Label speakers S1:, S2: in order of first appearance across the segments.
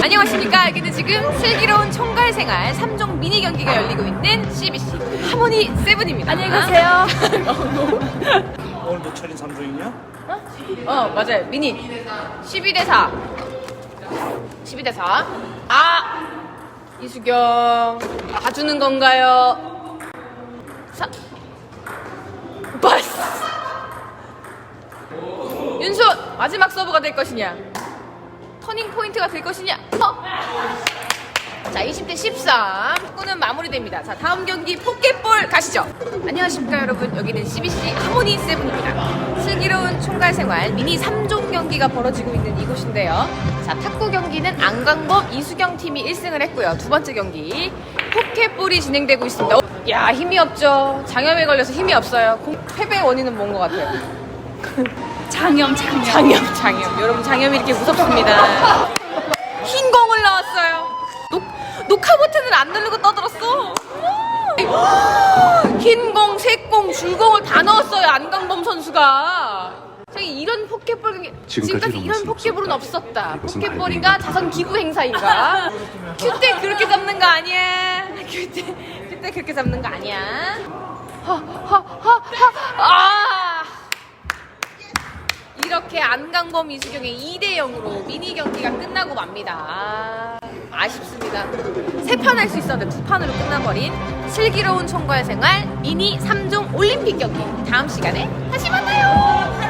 S1: 안녕하십니까. 여기는 지금 슬기로운 총괄 생활 3종 미니 경기가 열리고 있는 CBC 하모니 세븐입니다. 안녕히 가세요.
S2: 오늘 노철인 3종이냐?
S1: 어, 맞아요. 미니. 12대 4. 12대 4. 아! 이수경. 봐주는 건가요? 사. 바스! 윤수! 마지막 서브가 될 것이냐? 터닝 포인트가 될 것이냐? 어? 자, 20대 13. 축구는 마무리됩니다. 자, 다음 경기 포켓볼 가시죠. 안녕하십니까, 여러분. 여기는 CBC 하모니 세븐입니다. 슬기로운 총괄 생활 미니 3종 경기가 벌어지고 있는 이곳인데요. 자, 탁구 경기는 안광범, 이수경 팀이 1승을 했고요. 두 번째 경기 포켓볼이 진행되고 있습니다. 어, 야, 힘이 없죠. 장염에 걸려서 힘이 없어요. 공- 패배의 원인은 뭔 것 같아요?
S3: 장염 장염
S1: 장염, 장염. 여러분, 장염이 이렇게 무섭습니다. 흰 공을 넣었어요. 녹, 녹화 버튼을 안 누르고 떠들었어. 흰 공, 색공, 줄공을 다 넣었어요. 안강범 선수가. 저기 이런 포켓볼 지금까지 이런 포켓볼은 없었다. 포켓볼인가 자선 기부 행사인가? 큐때 그렇게 잡는 거 아니야? 큐때 큐때 그렇게 잡는 거 아니야? 허허허허 아! 이렇게 안강범 이수경의 2대 0으로 미니 경기가 끝나고 맙니다. 아, 쉽습니다 세 판 할 수 있었는데 두 판으로 끝나버린 슬기로운 총괄 생활 미니 3종 올림픽 경기. 다음 시간에 다시 만나요.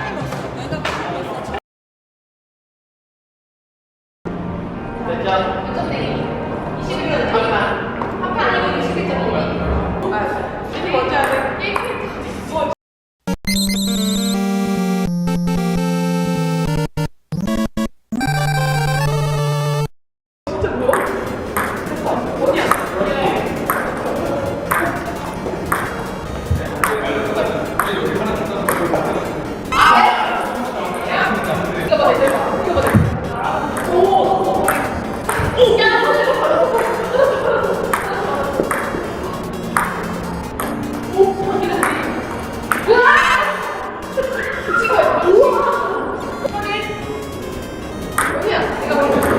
S1: 내가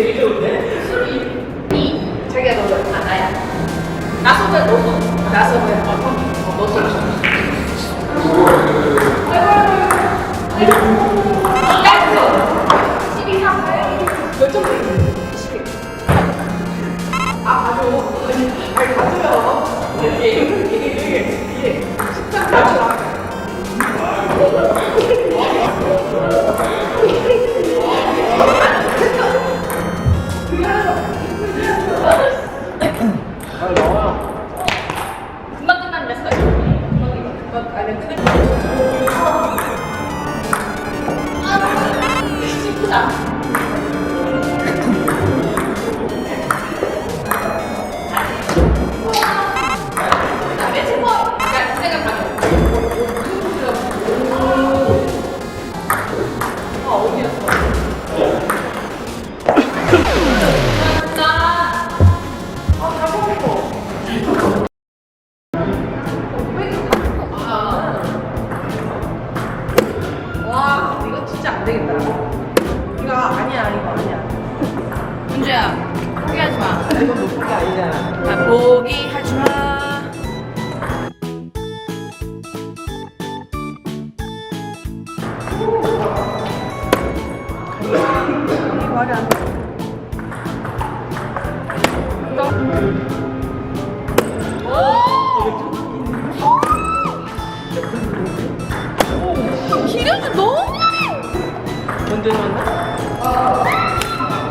S1: 이 자기가 넣어 아 나야. 나 손을 넣어 나 손을 어너손 와 이거 진짜 안 되겠다. 이거 아니야 이거 아니야. 문주야 포기하지 마. 이거 못 포기 아니잖아. 나 포기하지 마. 말이 안 돼. 기련이 너무.
S2: 건드렸나?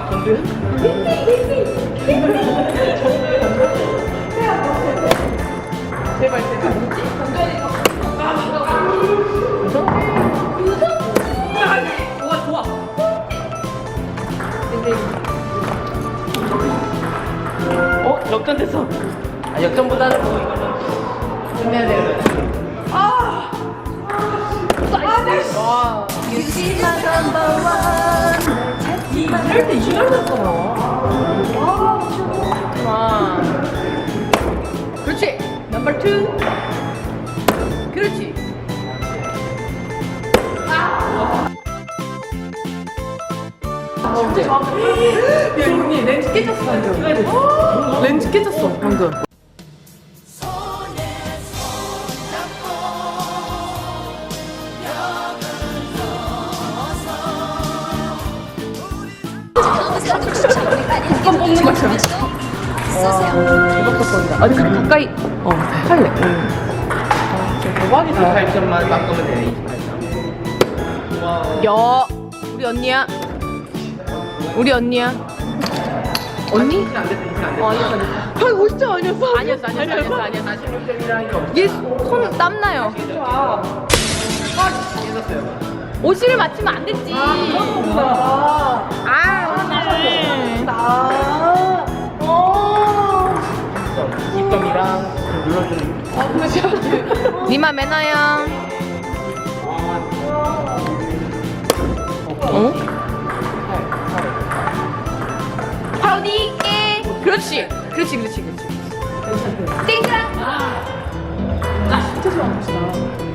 S2: 건드렸
S4: 할때 이걸 했잖아.
S1: 와. 그렇지. 넘버 투. 그렇지.
S4: 야, 형님 렌즈 깨졌어, 방금. 렌즈 깨졌어, 방금. 아니, 가까이. 어, 할래. 대박이다. 28점만 바꾸면 되네, 28점.
S1: 야, 우리 언니야. 우리 언니야. 언니?
S4: 안 됐어, 이제 안 됐어.
S1: 어, 아니었어, 아니었어.
S4: 한 50점 아니었어?
S1: 아니었어, 아니었어, 아니었어, 아니었어.
S4: 46점이라는 게 없어.
S1: 얘손 땀나요.
S4: 깨졌어요.
S1: 50을 맞추면 안 됐지. 아, 오늘.
S4: 어. 20점이랑 눌러주는.
S1: 니마 매너야. 어? 팔 어디 있게? 그렇지. 그렇지, 그렇지, 그렇지. 땡그랑. 아, 진짜 좋아하시다.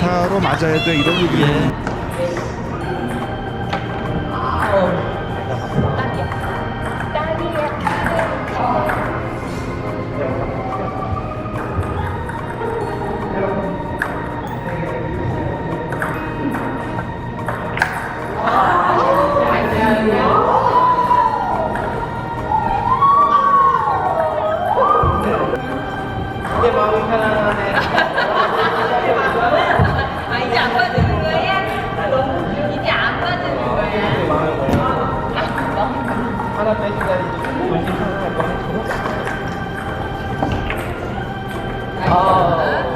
S2: 타로 맞아야 돼 이런 얘기를.
S1: 딸 아.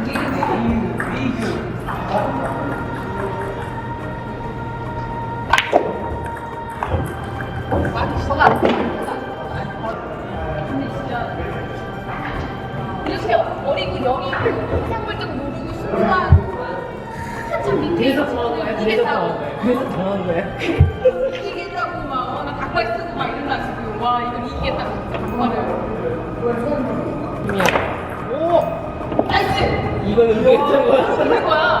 S1: 영이 상물적 모르고 순수한 한참 밑에
S4: 그래서 정한 거야? 그래서 정한 거야? 그래서 정한 거야?
S1: 이기겠다고 막, 나 닭발 쓰고 막 이런다 지금. 와, 이건 이기겠다. 진짜 닭발을. 오! 나이스!
S4: 이거는 했던 거야?
S1: 우리 거야.